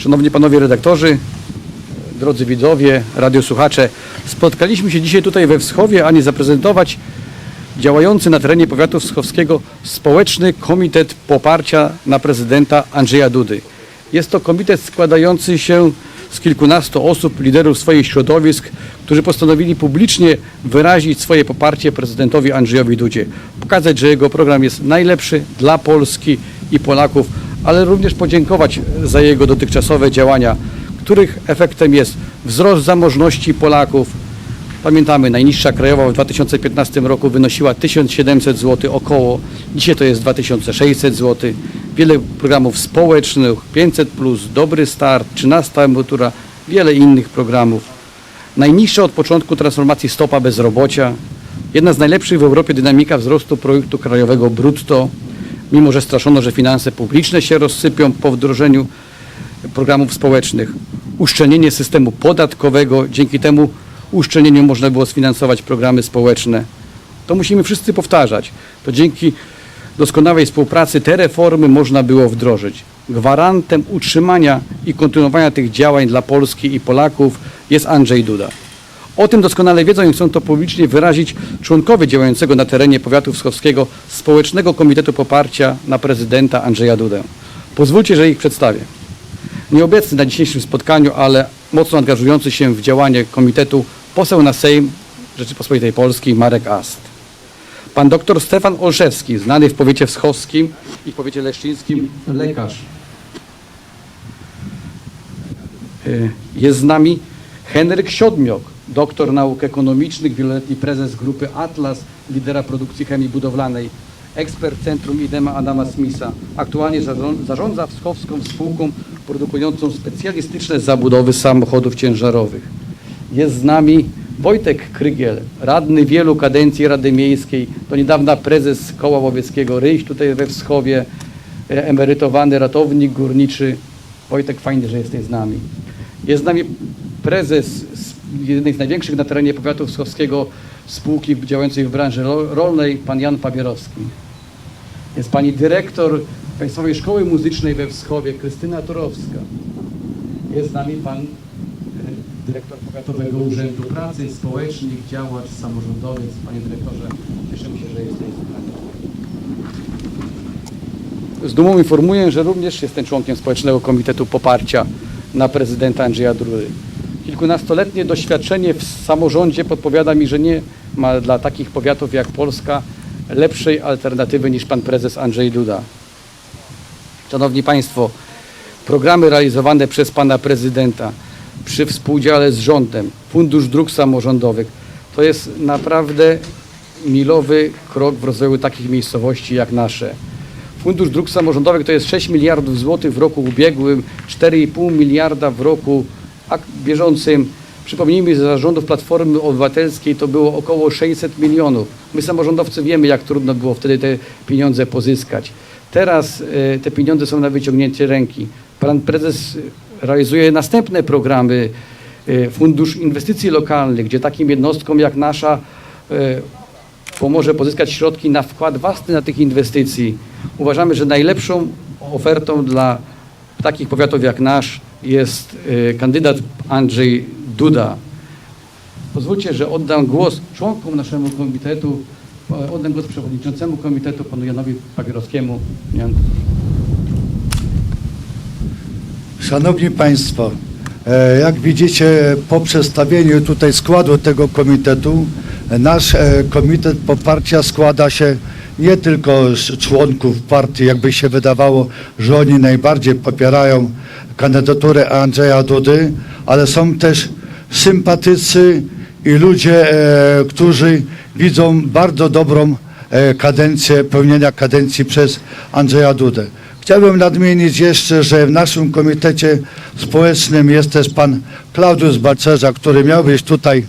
Szanowni Panowie Redaktorzy, drodzy widzowie, radiosłuchacze, spotkaliśmy się dzisiaj tutaj we Wschowie, ani zaprezentować działający na terenie powiatu wschowskiego Społeczny Komitet Poparcia na prezydenta Andrzeja Dudy. Jest to komitet składający się z kilkunastu osób, liderów swoich środowisk, którzy postanowili publicznie wyrazić swoje poparcie prezydentowi Andrzejowi Dudzie. Pokazać, że jego program jest najlepszy dla Polski i Polaków, ale również podziękować za jego dotychczasowe działania, których efektem jest wzrost zamożności Polaków, Pamiętamy, najniższa krajowa w 2015 roku wynosiła 1700 zł około, dzisiaj to jest 2600 zł. Wiele programów społecznych, 500, Dobry Start, 13 emerytura, wiele innych programów. Najniższa od początku transformacji stopa bezrobocia, jedna z najlepszych w Europie dynamika wzrostu projektu krajowego brutto, mimo że straszono, że finanse publiczne się rozsypią po wdrożeniu programów społecznych, uszczelnienie systemu podatkowego, dzięki temu uszczelnieniu można było sfinansować programy społeczne. To musimy wszyscy powtarzać. To dzięki doskonałej współpracy te reformy można było wdrożyć. Gwarantem utrzymania i kontynuowania tych działań dla Polski i Polaków jest Andrzej Duda. O tym doskonale wiedzą i chcą to publicznie wyrazić członkowie działającego na terenie powiatu wschowskiego Społecznego Komitetu Poparcia na prezydenta Andrzeja Dudę. Pozwólcie, że ich przedstawię nieobecny na dzisiejszym spotkaniu, ale mocno angażujący się w działanie komitetu poseł na Sejm Rzeczypospolitej Polskiej Marek Ast. Pan dr Stefan Olszewski, znany w powiecie wschowskim i w powiecie leszczyńskim lekarz. Y, Jest z nami Henryk Siodmiok, doktor nauk ekonomicznych, wieloletni prezes grupy Atlas, lidera produkcji chemii budowlanej, ekspert Centrum IDEMA Adama Smitha. Aktualnie zarząd- zarządza wschowską spółką produkującą specjalistyczne zabudowy samochodów ciężarowych. Jest z nami Wojtek Krygiel, radny wielu kadencji Rady Miejskiej, do niedawna prezes Koła Łowieckiego Ryś tutaj we Wschowie, e, emerytowany ratownik górniczy. Wojtek, fajnie, że jesteś z nami. Jest z nami prezes jednej z największych na terenie powiatu wschowskiego spółki działającej w branży ro- rolnej, pan Jan Pabierowski. Jest pani dyrektor Państwowej Szkoły Muzycznej we Wschowie, Krystyna Turowska. Jest z nami pan e, dyrektor Powiatowego Urzędu Pracy, społecznik, działacz, samorządowiec. Panie dyrektorze, cieszymy się, że jesteś z nami. Z dumą informuję, że również jestem członkiem Społecznego Komitetu Poparcia na prezydenta Andrzeja Dudy. Kilkunastoletnie doświadczenie w samorządzie podpowiada mi, że nie ma dla takich powiatów jak Polska lepszej alternatywy niż pan prezes Andrzej Duda. Szanowni Państwo, programy realizowane przez pana prezydenta przy współdziale z rządem, Fundusz Dróg Samorządowych, to jest naprawdę milowy krok w rozwoju takich miejscowości jak nasze. Fundusz Dróg Samorządowych to jest 6 miliardów złotych w roku ubiegłym, 4,5 miliarda w roku bieżącym. Przypomnijmy, że za rządów Platformy Obywatelskiej to było około 600 milionów. My samorządowcy wiemy, jak trudno było wtedy te pieniądze pozyskać. Teraz e, te pieniądze są na wyciągnięcie ręki. Pan prezes e, realizuje następne programy, e, Fundusz Inwestycji Lokalnych, gdzie takim jednostkom jak nasza pomoże pozyskać środki na wkład własny na tych inwestycji. Uważamy, że najlepszą ofertą dla takich powiatów jak nasz jest e, kandydat Andrzej Duda. Pozwólcie, że oddam głos członkom naszego komitetu, e, oddam głos przewodniczącemu komitetu, panu Janowi Pagierowskiemu. Jan. Szanowni Państwo, e, jak widzicie po przedstawieniu tutaj składu tego komitetu, e, nasz komitet poparcia składa się nie tylko z członków partii, jakby się wydawało, że oni najbardziej popierają kandydaturę Andrzeja Dudy, ale są też sympatycy i ludzie, e, którzy widzą bardzo dobrą e, kadencję, pełnienia kadencji przez Andrzeja Dudę. Chciałbym nadmienić jeszcze, że w naszym komitecie społecznym jest też pan Klaudiusz Balcerza, który miał być tutaj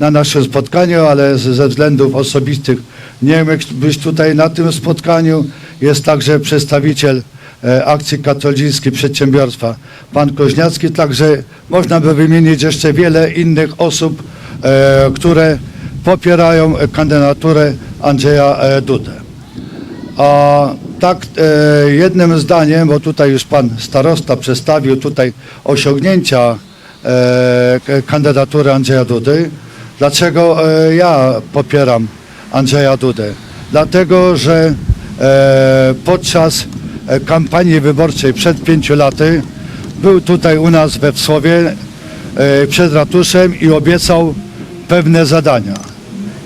na naszym spotkaniu, ale ze względów osobistych nie mógł być tutaj na tym spotkaniu. Jest także przedstawiciel e, akcji katolickiej przedsiębiorstwa, pan Koźniacki, także można by wymienić jeszcze wiele innych osób, e, które popierają kandydaturę Andrzeja e, Dudę. A tak jednym zdaniem, bo tutaj już pan starosta przedstawił tutaj osiągnięcia kandydatury Andrzeja Dudy. Dlaczego e, ja popieram Andrzeja Dudę? Dlatego, że e, podczas e, kampanii wyborczej przed pięciu laty był tutaj u nas we Wsłowie przed ratuszem i obiecał pewne zadania.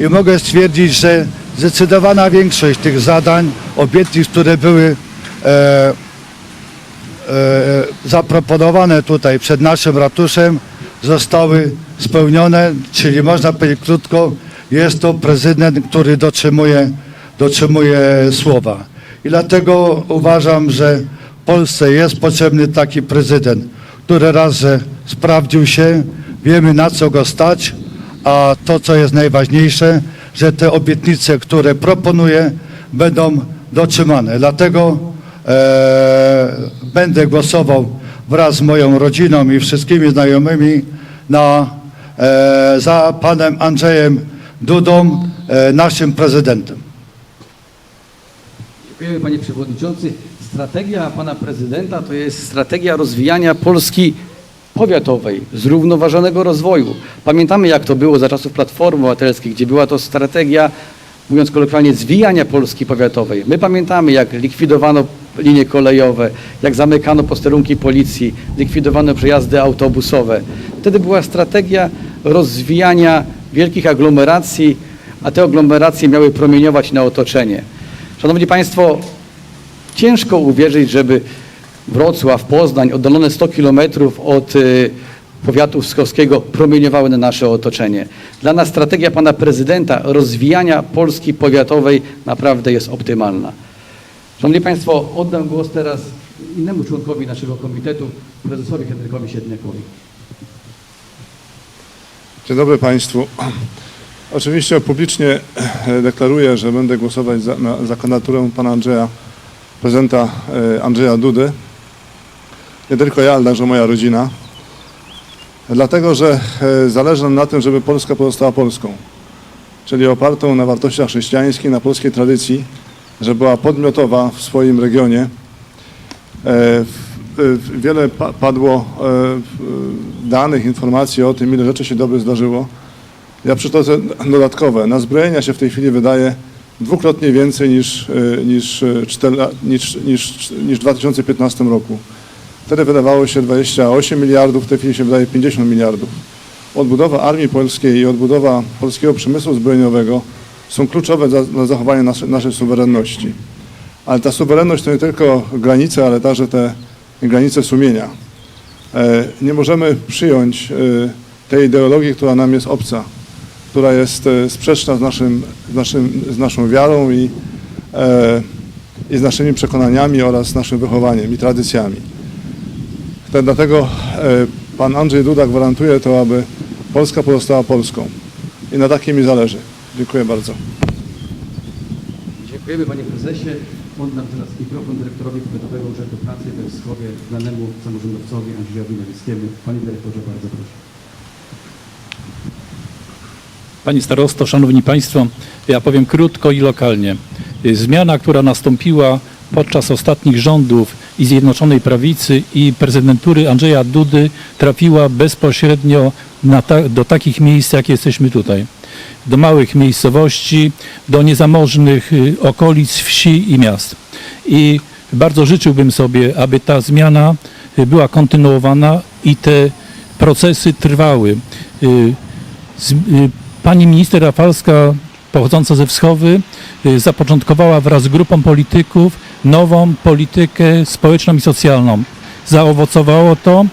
I mogę stwierdzić, że zdecydowana większość tych zadań, obietnic, które były zaproponowane tutaj przed naszym ratuszem, zostały spełnione, czyli można powiedzieć krótko, jest to prezydent, który dotrzymuje, dotrzymuje słowa. I dlatego uważam, że Polsce jest potrzebny taki prezydent, który raz, sprawdził się, wiemy na co go stać, a to, co jest najważniejsze, że te obietnice, które proponuje, będą dotrzymane. Dlatego e, będę głosował wraz z moją rodziną i wszystkimi znajomymi na, e, za panem Andrzejem Dudą, e, naszym prezydentem. Dziękujemy panie przewodniczący. Strategia pana prezydenta to jest strategia rozwijania Polski powiatowej, zrównoważonego rozwoju. Pamiętamy jak to było za czasów Platformy Obywatelskiej, gdzie była to strategia, mówiąc kolokwialnie, zwijania Polski powiatowej. My pamiętamy jak likwidowano linie kolejowe, jak zamykano posterunki policji, likwidowano przejazdy autobusowe. Wtedy była strategia rozwijania wielkich aglomeracji, a te aglomeracje miały promieniować na otoczenie. Szanowni Państwo, ciężko uwierzyć, żeby Wrocław, Poznań, oddalone 100 kilometrów od y, powiatu wskowskiego promieniowały na nasze otoczenie. Dla nas strategia pana prezydenta rozwijania Polski powiatowej naprawdę jest optymalna. Szanowni Państwo, oddam głos teraz innemu członkowi naszego komitetu, prezesowi Henrykowi Siedniakowi. Dzień dobry Państwu. Oczywiście publicznie e, deklaruję, że będę głosować za, na, za kandydaturę pana Andrzeja, prezydenta e, Andrzeja Dudy. Nie tylko ja, ale także moja rodzina. Dlatego, że e, zależy nam na tym, żeby Polska pozostała Polską, czyli opartą na wartościach chrześcijańskich, na polskiej tradycji, że była podmiotowa w swoim regionie. E, w- Wiele pa- padło e, danych, informacji o tym, ile rzeczy się dobrze zdarzyło. Ja przytoczę dodatkowe. Na zbrojenia się w tej chwili wydaje dwukrotnie więcej niż, e, niż, e, niż, niż, niż w 2015 roku. Wtedy wydawało się 28 miliardów, w tej chwili się wydaje 50 miliardów. Odbudowa armii polskiej i odbudowa polskiego przemysłu zbrojeniowego są kluczowe za- dla zachowania naszej, suwerenności. Ale ta suwerenność to nie tylko granice, ale także te granice sumienia. E, Nie możemy przyjąć e, tej ideologii, która nam jest obca, która jest e, sprzeczna z, naszym, z, naszym, z naszą wiarą i, i z naszymi przekonaniami oraz naszym wychowaniem i tradycjami. Te- Dlatego pan Andrzej Duda gwarantuje to, aby Polska pozostała Polską. I na takim mi zależy. Dziękuję bardzo. Dziękujemy panie prezesie. Oddam teraz mikrofon dyrektorowi Powiatowego Urzędu Pracy we Wschowie, znanemu samorządowcowi Andrzejowi Nowickiemu. Panie dyrektorze, bardzo proszę. Pani starosto, szanowni państwo, ja powiem krótko i lokalnie. Zmiana, która nastąpiła podczas ostatnich rządów i Zjednoczonej Prawicy i prezydentury Andrzeja Dudy trafiła bezpośrednio na ta, do takich miejsc, jak jesteśmy tutaj. Do małych miejscowości, do niezamożnych y, okolic, wsi i miast. I bardzo życzyłbym sobie, aby ta zmiana y, była kontynuowana i te procesy trwały. Y, Pani minister Rafalska, pochodząca ze Wschowy, zapoczątkowała wraz z grupą polityków nową politykę społeczną i socjalną. Zaowocowało to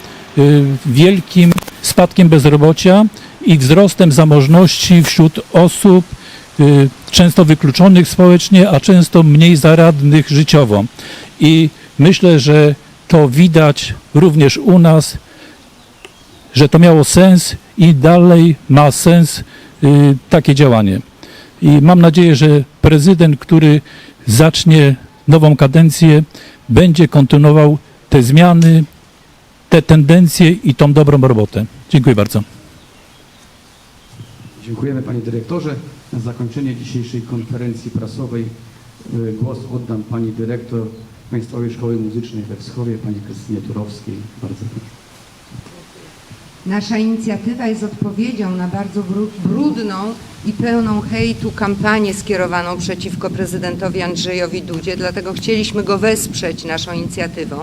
wielkim spadkiem bezrobocia i wzrostem zamożności wśród osób y, często wykluczonych społecznie, a często mniej zaradnych życiowo. I myślę, że to widać również u nas że to miało sens i dalej ma sens y, takie działanie. I mam nadzieję, że prezydent, który zacznie nową kadencję, będzie kontynuował te zmiany, te tendencje i tą dobrą robotę. Dziękuję bardzo. Dziękujemy panie dyrektorze. Na zakończenie dzisiejszej konferencji prasowej y, głos oddam pani dyrektor Państwowej Szkoły Muzycznej we Wschowie, pani Krystynie Turowskiej. Bardzo proszę. Nasza inicjatywa jest odpowiedzią na bardzo bru- brudną i pełną hejtu kampanię skierowaną przeciwko prezydentowi Andrzejowi Dudzie, dlatego chcieliśmy go wesprzeć naszą inicjatywą.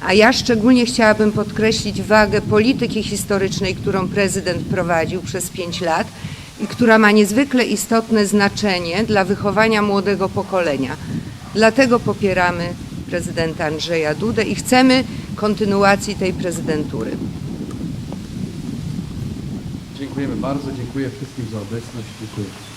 A ja szczególnie chciałabym podkreślić wagę polityki historycznej, którą prezydent prowadził przez pięć lat i która ma niezwykle istotne znaczenie dla wychowania młodego pokolenia. Dlatego popieramy prezydenta Andrzeja Dudę i chcemy kontynuacji tej prezydentury. Dziękujemy bardzo, dziękuję wszystkim za obecność. Dziękuję.